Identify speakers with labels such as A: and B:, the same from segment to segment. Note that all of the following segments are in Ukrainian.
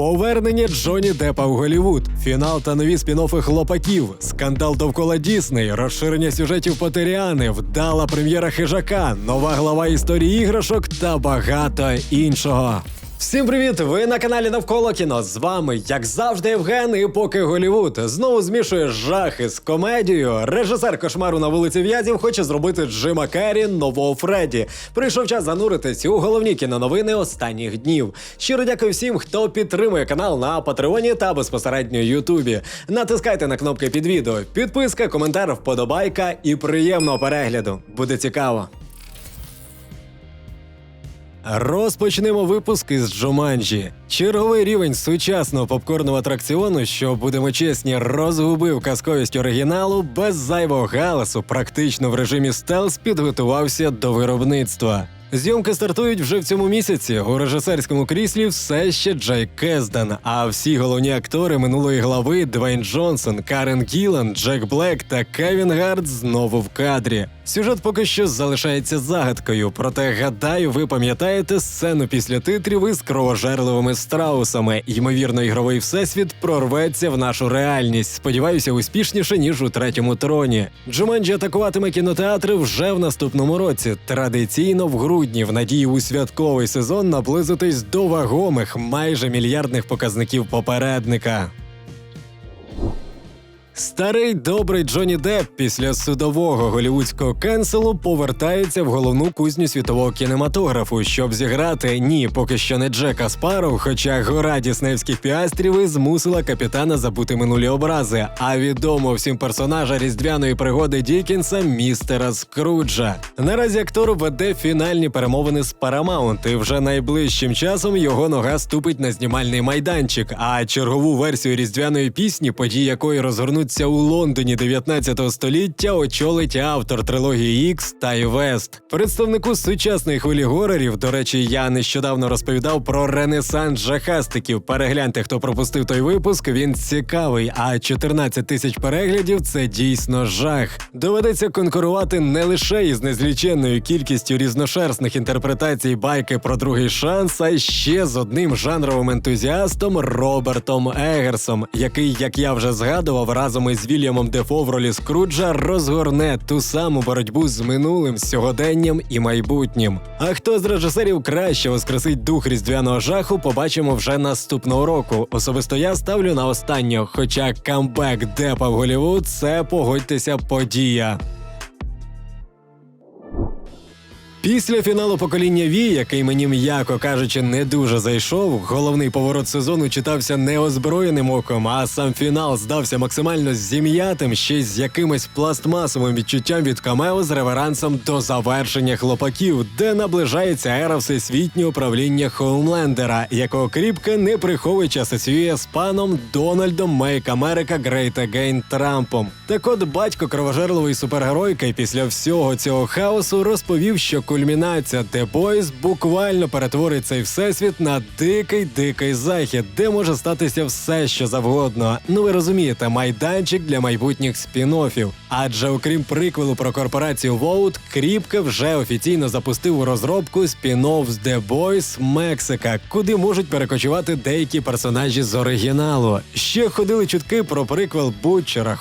A: Повернення Джоні Деппа в Голівуд, фінал та нові спін-оффи хлопаків, скандал довкола Дісней, розширення сюжетів Потеріани, вдала прем'єра хижака, нова глава історії іграшок та багато іншого. Всім привіт! Ви на каналі Навколо кіно. З вами, як завжди, Євген, і поки Голівуд знову змішує жахи з комедією. Режисер кошмару на вулиці В'язів хоче зробити Джима Керрі нового Фредді. Прийшов час зануритись у головні кіноновини останніх днів. Щиро дякую всім, хто підтримує канал на Патреоні та безпосередньо Ютубі. Натискайте на кнопки під відео. Підписка, коментар, вподобайка і приємного перегляду. Буде цікаво. Розпочнемо випуск із Джоманджі. Черговий рівень сучасного попкорного атракціону, що будемо чесні, розгубив казковість оригіналу без зайвого галасу, практично в режимі стелс підготувався до виробництва. Зйомки стартують вже в цьому місяці. У режисерському кріслі все ще Джей Кездан. А всі головні актори минулої глави Двейн Джонсон, Карен Гілан, Джек Блек та Кевін Гард знову в кадрі. Сюжет поки що залишається загадкою, проте гадаю, ви пам'ятаєте сцену після титрів із кровожерливими страусами. Ймовірно, ігровий всесвіт прорветься в нашу реальність. Сподіваюся, успішніше ніж у третьому троні. Джуманджі атакуватиме кінотеатри вже в наступному році. Традиційно в грудні, в надії у святковий сезон наблизитись до вагомих майже мільярдних показників попередника. Старий добрий Джонні Депп після судового голівудського кенселу повертається в головну кузню світового кінематографу, щоб зіграти ні, поки що не Джека Спарроу, хоча гора дісневських піастрів і змусила капітана забути минулі образи, а відомо всім персонажа різдвяної пригоди Дікінса містера Скруджа. Наразі актор веде фінальні перемовини з Paramount, і вже найближчим часом його нога ступить на знімальний майданчик. А чергову версію різдвяної пісні, події якої розгорнуть у Лондоні 19 століття очолить автор трилогії X Тай Вест. Представнику сучасної хвилі горорів, до речі, я нещодавно розповідав про ренесанс жахастиків. Перегляньте, хто пропустив той випуск. Він цікавий. А 14 тисяч переглядів це дійсно жах. Доведеться конкурувати не лише із незліченною кількістю різношерстних інтерпретацій байки про другий шанс, а й ще з одним жанровим ентузіастом Робертом Егерсом, який, як я вже згадував, разом із Вільямом Дефо в ролі Скруджа розгорне ту саму боротьбу з минулим, сьогоденням і майбутнім. А хто з режисерів краще воскресить дух різдвяного жаху, побачимо вже наступного року. Особисто я ставлю на останнього, хоча камбек Депа в Голівуд це погодьтеся подія. Після фіналу покоління Ві, який мені м'яко кажучи, не дуже зайшов, головний поворот сезону читався неозброєним оком, а сам фінал здався максимально зім'ятим, ще з якимось пластмасовим відчуттям від камео з реверансом до завершення хлопаків, де наближається ера всесвітнього управління Хоумлендера, якого кріпка не приховуючи асоціює з паном Дональдом Make America Great Again Трампом. Так от батько кровожерливої супергеройки після всього цього хаосу розповів, що кульмінація The Boys буквально перетворить цей всесвіт на дикий дикий захід, де може статися все, що завгодно. Ну ви розумієте, майданчик для майбутніх спін-оффів. Адже окрім приквелу про корпорацію Воут, Кріпка вже офіційно запустив у розробку спін-офф з The Boys Мексика, куди можуть перекочувати деякі персонажі з оригіналу. Ще ходили чутки про приквел Бутчера,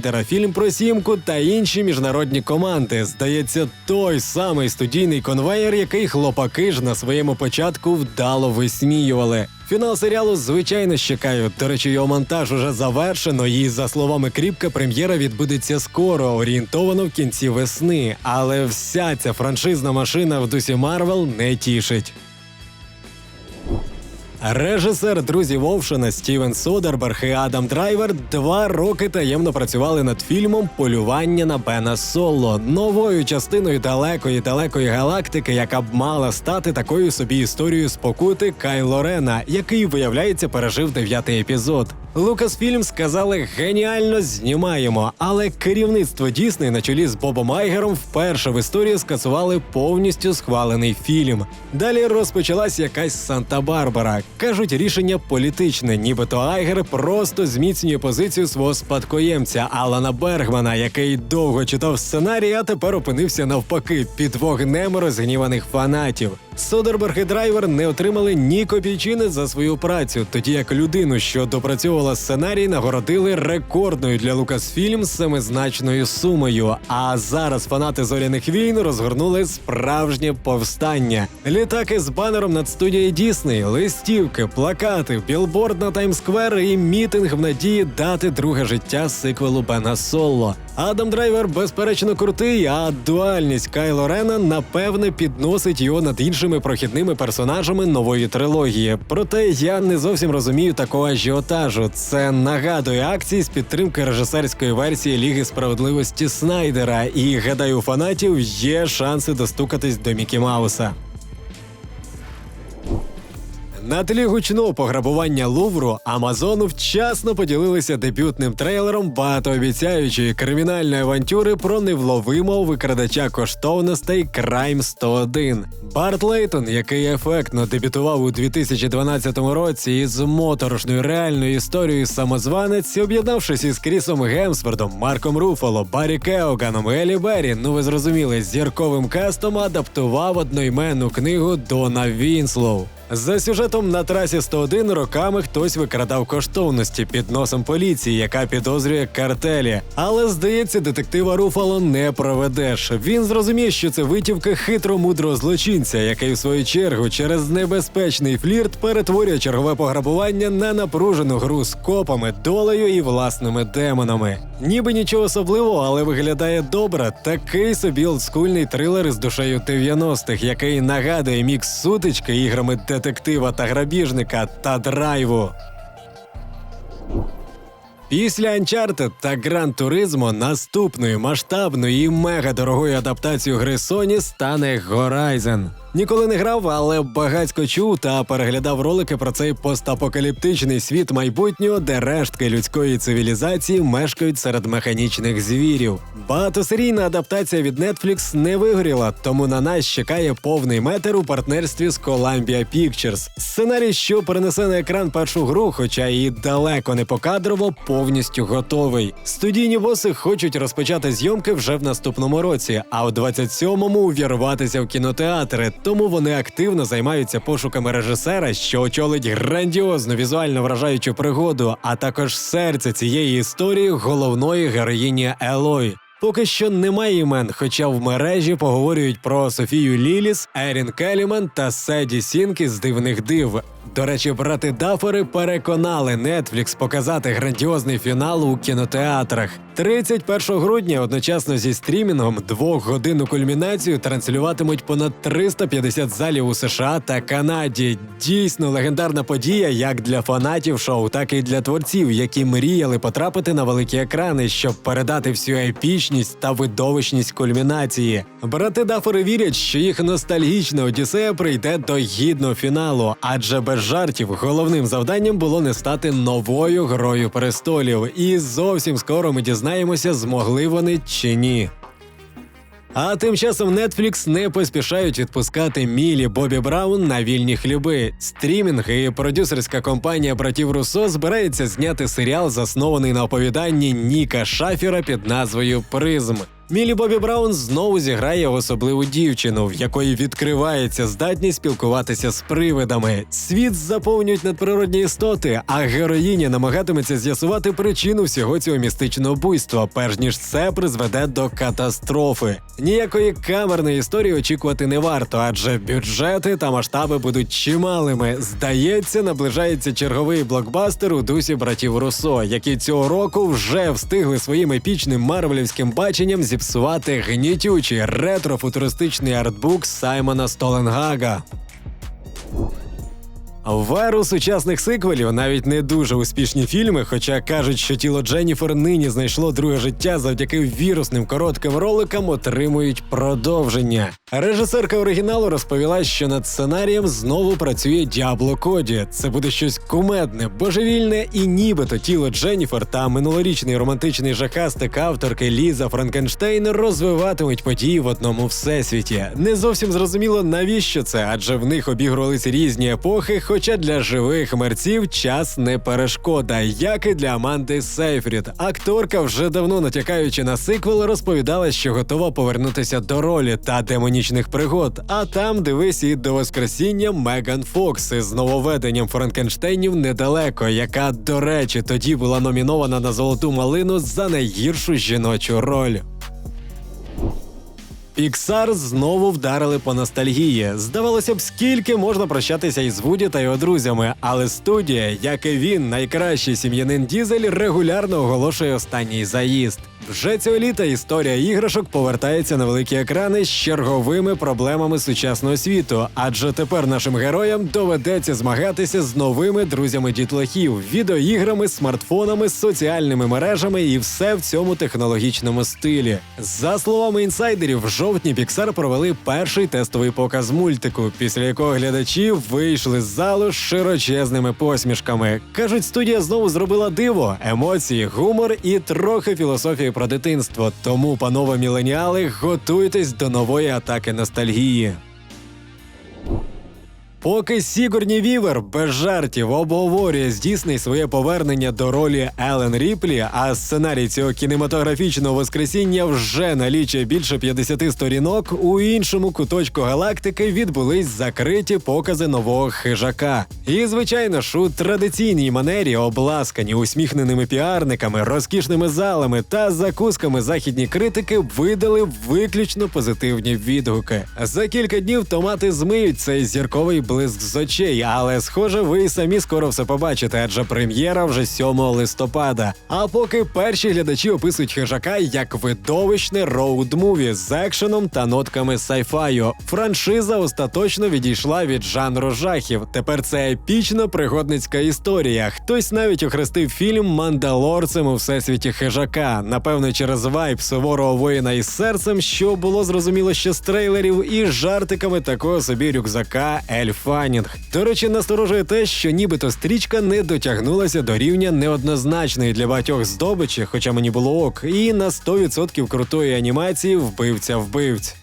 A: Хоумлендера, фільм про сімку та інші міжнародні команди. Здається, той самий студійний конвеєр, який хлопаки ж на своєму початку вдало висміювали. Фінал серіалу звичайно ж чекаю. До речі, його монтаж уже завершено. І за словами Кріпка, прем'єра відбудеться скоро, орієнтовано в кінці весни. Але вся ця франшизна машина в дусі Марвел не тішить. Режисер друзів Вовшина Стівен Содерберг і Адам Драйвер два роки таємно працювали над фільмом Полювання на Бена Соло, новою частиною далекої далекої галактики, яка б мала стати такою собі історією спокути Кайло Рена, який, виявляється, пережив дев'ятий епізод. Лукасфільм сказали геніально знімаємо, але керівництво Дісней на чолі з Бобом Айгером вперше в історії скасували повністю схвалений фільм. Далі розпочалась якась Санта-Барбара. Кажуть, рішення політичне, нібито Айгер просто зміцнює позицію свого спадкоємця Алана Бергмана, який довго читав сценарій, а тепер опинився навпаки під вогнем розгніваних фанатів. Содерберг і драйвер не отримали ні копійчини за свою працю, тоді як людину, що допрацьовувала сценарій, нагородили рекордною для Лукасфільм семизначною сумою. А зараз фанати зоряних війн розгорнули справжнє повстання. Літаки з банером над студією Дісней, листівки, плакати, білборд на Таймсквер і мітинг в надії дати друге життя сиквелу Бена Соло. Адам Драйвер безперечно крутий, а дуальність Кайло Рена напевне підносить його над іншими прохідними персонажами нової трилогії. Проте я не зовсім розумію такого ажіотажу. Це нагадує акції з підтримки режисерської версії Ліги справедливості Снайдера, і гадаю, у фанатів є шанси достукатись до Мікі Мауса. На тлі гучного пограбування Лувру Амазону вчасно поділилися дебютним трейлером багатообіцяючої кримінальної авантюри про невловимого викрадача коштовностей Crime 101. Барт Лейтон, який ефектно дебютував у 2012 році із моторошною реальною історією самозванець, об'єднавшись із Крісом Гемсвордом, Марком Руфало, Баррі Кеоганом, Елі Беррі, ну ви зрозуміли, зірковим кастом адаптував одноіменну книгу Дона Вінслоу. За сюжетом на трасі 101 роками хтось викрадав коштовності під носом поліції, яка підозрює картелі. Але здається, детектива Руфало не проведеш. Він зрозуміє, що це витівка хитро мудрого злочинця, який в свою чергу через небезпечний флірт перетворює чергове пограбування на напружену гру з копами, долею і власними демонами. Ніби нічого особливого, але виглядає добре. Такий собі олдскульний трилер із душею 90-х, який нагадує мікс сутички іграми детектива та грабіжника та драйву. Після Uncharted та Gran Turismo наступною масштабною і мега дорогою адаптацією гри Sony стане Horizon. Ніколи не грав, але багацько чув та переглядав ролики про цей постапокаліптичний світ майбутнього, де рештки людської цивілізації мешкають серед механічних звірів. Багатосерійна адаптація від Netflix не вигоріла, тому на нас чекає повний метр у партнерстві з Columbia Pictures. Сценарій, що перенесе на екран першу гру, хоча і далеко не покадрово, повністю готовий. Студійні боси хочуть розпочати зйомки вже в наступному році, а у 27-му увірватися в кінотеатри. Тому вони активно займаються пошуками режисера, що очолить грандіозну візуально вражаючу пригоду, а також серце цієї історії головної героїні Елой. Поки що немає імен, хоча в мережі поговорюють про Софію Ліліс, Ерін Келіман та Седі Сінк із дивних див. До речі, брати Дафери переконали Netflix показати грандіозний фінал у кінотеатрах. 31 грудня одночасно зі стрімінгом двохгодинну кульмінацію транслюватимуть понад 350 залів у США та Канаді. Дійсно легендарна подія як для фанатів шоу, так і для творців, які мріяли потрапити на великі екрани, щоб передати всю епічність та видовищність кульмінації. Брати Дафери вірять, що їх ностальгічна одіссея прийде до гідного фіналу, адже жартів головним завданням було не стати новою грою престолів. І зовсім скоро ми дізнаємося, змогли вони чи ні. А тим часом Netflix не поспішають відпускати Мілі Бобі Браун на вільні хліби. Стрімінг і продюсерська компанія братів Руссо збирається зняти серіал, заснований на оповіданні Ніка Шафіра під назвою Призм. Мілі Бобі Браун знову зіграє особливу дівчину, в якої відкривається здатність спілкуватися з привидами. Світ заповнюють надприродні істоти, а героїня намагатиметься з'ясувати причину всього цього містичного буйства, перш ніж це призведе до катастрофи. Ніякої камерної історії очікувати не варто, адже бюджети та масштаби будуть чималими. Здається, наближається черговий блокбастер у дусі братів Руссо, які цього року вже встигли своїм епічним марвелівським баченням зіпсувати гнітючий ретро-футуристичний артбук Саймона Столенгага. В еру сучасних сиквелів навіть не дуже успішні фільми, хоча кажуть, що тіло Дженніфер нині знайшло друге життя завдяки вірусним коротким роликам, отримують продовження. Режисерка оригіналу розповіла, що над сценарієм знову працює Діабло Коді. Це буде щось кумедне, божевільне і нібито тіло Дженніфер та минулорічний романтичний жахастик авторки Ліза Франкенштейн розвиватимуть події в одному всесвіті. Не зовсім зрозуміло, навіщо це, адже в них обігрувались різні епохи, хоч Хоча для живих мерців час не перешкода, як і для Аманди Сейфрід. Акторка, вже давно натякаючи на сиквел, розповідала, що готова повернутися до ролі та демонічних пригод. А там дивись і до воскресіння Меган Фокс із нововведенням Франкенштейнів недалеко, яка, до речі, тоді була номінована на золоту малину за найгіршу жіночу роль. Піксар знову вдарили по ностальгії. Здавалося б, скільки можна прощатися із Вуді та його друзями, але студія, як і він, найкращий сім'янин Дізель, регулярно оголошує останній заїзд. Вже цього літа історія іграшок повертається на великі екрани з черговими проблемами сучасного світу, адже тепер нашим героям доведеться змагатися з новими друзями дітлахів, відеоіграми, смартфонами, соціальними мережами і все в цьому технологічному стилі. За словами інсайдерів, жовтні Pixar провели перший тестовий показ мультику, після якого глядачі вийшли з залу з широчезними посмішками. кажуть, студія знову зробила диво, емоції, гумор і трохи філософії про дитинство. Тому, панове міленіали, готуйтесь до нової атаки ностальгії. Поки Сігурні Вівер без жартів обговорює з Дісней своє повернення до ролі Елен Ріплі, а сценарій цього кінематографічного воскресіння вже налічує більше 50 сторінок. У іншому куточку галактики відбулись закриті покази нового хижака. І, звичайно ж, у традиційній манері, обласкані усміхненими піарниками, розкішними залами та закусками західні критики видали виключно позитивні відгуки. За кілька днів томати змиють цей зірковий блиск з очей, але схоже, ви й самі скоро все побачите, адже прем'єра вже 7 листопада. А поки перші глядачі описують хижака як видовищне роуд-муві з екшеном та нотками сайфаю. Франшиза остаточно відійшла від жанру жахів. Тепер це епічна пригодницька історія. Хтось навіть охрестив фільм мандалорцем у всесвіті хижака. Напевно, через вайб суворого воїна із серцем, що було зрозуміло ще з трейлерів, і жартиками такого собі рюкзака Ель Фанінг. До речі, насторожує те, що нібито стрічка не дотягнулася до рівня неоднозначної для багатьох здобичі, хоча мені було ок, і на 100% крутої анімації вбивця вбивць.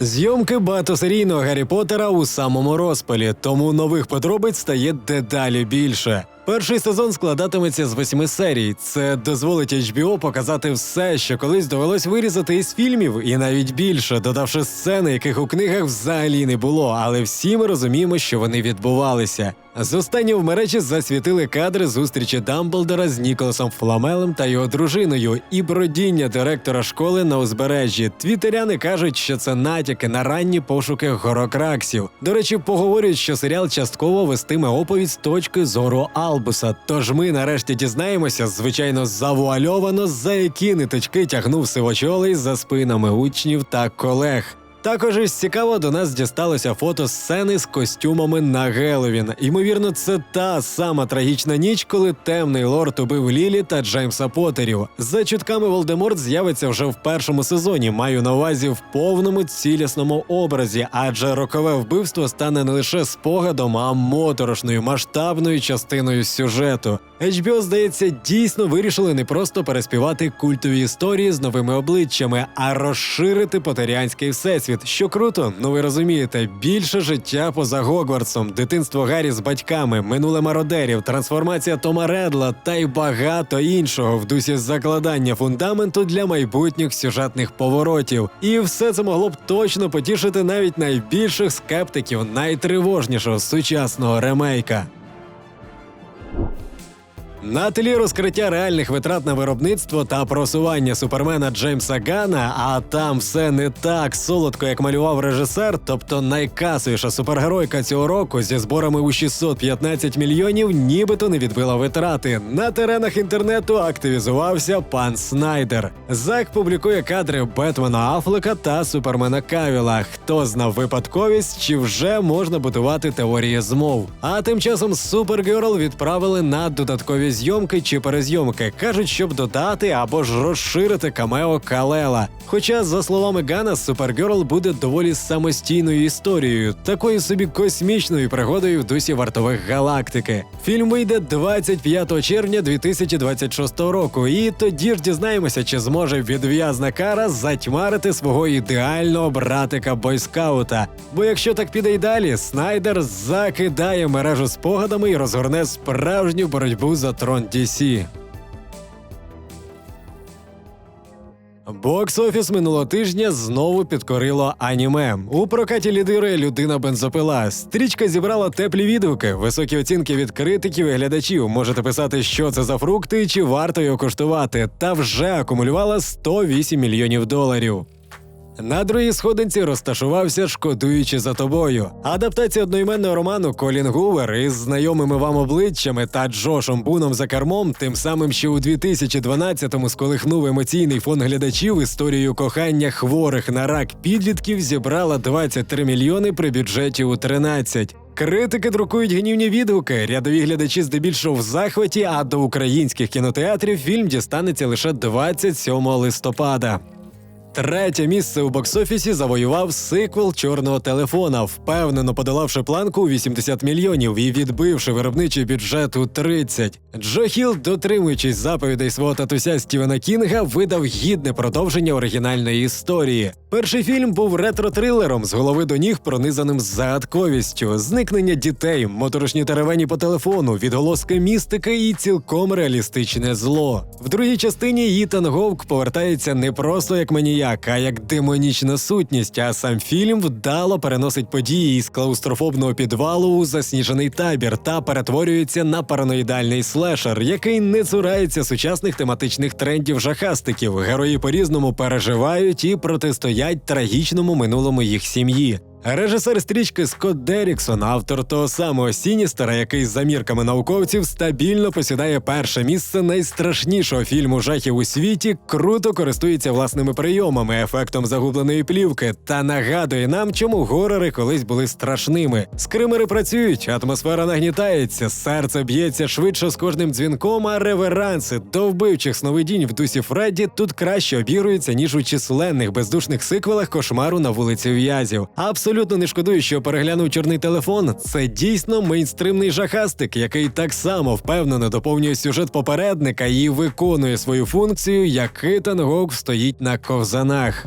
A: Зйомки багатосерійного Гаррі Поттера у самому розпалі, тому нових подробиць стає дедалі більше. Перший сезон складатиметься з восьми серій. Це дозволить HBO показати все, що колись довелось вирізати із фільмів, і навіть більше, додавши сцени, яких у книгах взагалі не було. Але всі ми розуміємо, що вони відбувалися. З останнього в мережі засвітили кадри зустрічі Дамблдора з Ніколасом Фламелем та його дружиною і бродіння директора школи на узбережжі. Твітеряни кажуть, що це натяки на ранні пошуки горокраксів. До речі, поговорюють, що серіал частково вестиме оповідь з точки зору Албуса. Тож ми нарешті дізнаємося, звичайно, завуальовано, за які ниточки тягнув сивочолий за спинами учнів та колег. Також із цікаво до нас дісталося фото сцени з костюмами на Геловін. Ймовірно, це та сама трагічна ніч, коли темний лорд убив Лілі та Джеймса Поттерів. За чутками Волдеморт з'явиться вже в першому сезоні. Маю на увазі в повному цілісному образі, адже рокове вбивство стане не лише спогадом, а моторошною масштабною частиною сюжету. HBO, здається, дійсно вирішили не просто переспівати культові історії з новими обличчями, а розширити потерянський всесвіт. Що круто, ну ви розумієте, більше життя поза Гогвартсом, дитинство Гаррі з батьками, минуле мародерів, трансформація Тома Редла та й багато іншого в дусі закладання фундаменту для майбутніх сюжетних поворотів. І все це могло б точно потішити навіть найбільших скептиків найтривожнішого сучасного ремейка. На тлі розкриття реальних витрат на виробництво та просування супермена Джеймса Гана, а там все не так солодко, як малював режисер, тобто найкасовіша супергеройка цього року зі зборами у 615 мільйонів, нібито не відбила витрати. На теренах інтернету активізувався пан Снайдер. Зак публікує кадри Бетмена Афлека та Супермена Кавіла. Хто знав випадковість, чи вже можна будувати теорії змов? А тим часом Супергерл відправили на додаткові зйомки чи перезйомки. Кажуть, щоб додати або ж розширити камео Калела. Хоча, за словами Гана, Супергерл буде доволі самостійною історією, такою собі космічною пригодою в дусі вартових галактики. Фільм вийде 25 червня 2026 року, і тоді ж дізнаємося, чи зможе відв'язна кара затьмарити свого ідеального братика бойскаута. Бо якщо так піде й далі, Снайдер закидає мережу спогадами і розгорне справжню боротьбу за трон DC. Бокс-офіс минулого тижня знову підкорило аніме. У прокаті лідирує людина бензопила. Стрічка зібрала теплі відгуки, високі оцінки від критиків і глядачів. Можете писати, що це за фрукти чи варто його коштувати. Та вже акумулювала 108 мільйонів доларів. На другій сходинці розташувався шкодуючи за тобою. Адаптація одноіменного роману Колін Гувер із знайомими вам обличчями та Джошом Буном за кермом, тим самим, що у 2012-му сколихнув емоційний фон глядачів історією кохання хворих на рак підлітків зібрала 23 мільйони при бюджеті у 13. Критики друкують гнівні відгуки. Рядові глядачі здебільшого в захваті, а до українських кінотеатрів фільм дістанеться лише 27 листопада. Третє місце у боксофісі завоював сиквел чорного телефона, впевнено подолавши планку у 80 мільйонів і відбивши виробничий бюджет у 30. Джо Хіл, дотримуючись заповідей свого татуся Стівена Кінга, видав гідне продовження оригінальної історії. Перший фільм був ретро-трилером з голови до ніг, пронизаним загадковістю, зникнення дітей, моторошні теревені по телефону, відголоски містики і цілком реалістичне зло. В другій частині Ітан Говк повертається не просто як маніяк, а як демонічна сутність. А сам фільм вдало переносить події із клаустрофобного підвалу у засніжений табір та перетворюється на параноїдальний слешер, який не цурається сучасних тематичних трендів жахастиків. Герої по-різному переживають і протистоять трагічному минулому їх сім'ї. Режисер стрічки Скотт Деріксон, автор того самого Сіністера, який за мірками науковців стабільно посідає перше місце найстрашнішого фільму жахів у світі, круто користується власними прийомами, ефектом загубленої плівки та нагадує нам, чому горори колись були страшними. Скримери працюють, атмосфера нагнітається, серце б'ється швидше з кожним дзвінком, а реверанси до вбивчих сновидінь в дусі Фредді тут краще обіруються, ніж у численних бездушних сиквелах кошмару на вулиці В'язів. Абсолютно не шкодую, що переглянув чорний телефон. Це дійсно мейнстримний жахастик, який так само впевнено доповнює сюжет попередника і виконує свою функцію, як Ітан Гоук стоїть на ковзанах.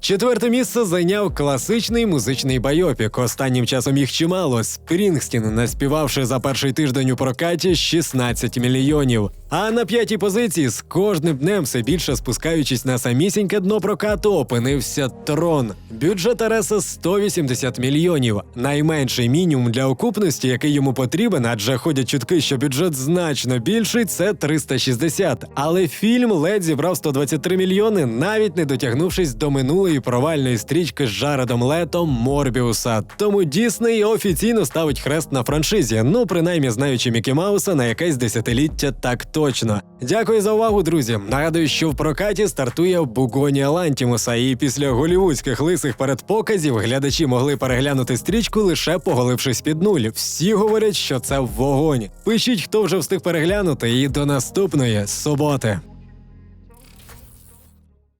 A: Четверте місце зайняв класичний музичний байопік. Останнім часом їх чимало. Спрінгстін, наспівавши за перший тиждень у прокаті 16 мільйонів. А на п'ятій позиції з кожним днем все більше спускаючись на самісіньке дно прокату, опинився трон. Бюджет Ареса 180 мільйонів. Найменший мінімум для окупності, який йому потрібен, адже ходять чутки, що бюджет значно більший, це 360. Але фільм ледь зібрав 123 мільйони, навіть не дотягнувшись до минулої провальної стрічки з Джаредом Летом Морбіуса. Тому Дісней офіційно ставить хрест на франшизі. Ну, принаймні знаючи Мікі Мауса на якесь десятиліття так точно. Дякую за увагу, друзі. Нагадую, що в прокаті стартує Бугонія Лантімуса, і після голівудських лисих передпоказів глядачі могли переглянути стрічку лише поголившись під нуль. Всі говорять, що це вогонь. Пишіть, хто вже встиг переглянути, і до наступної суботи.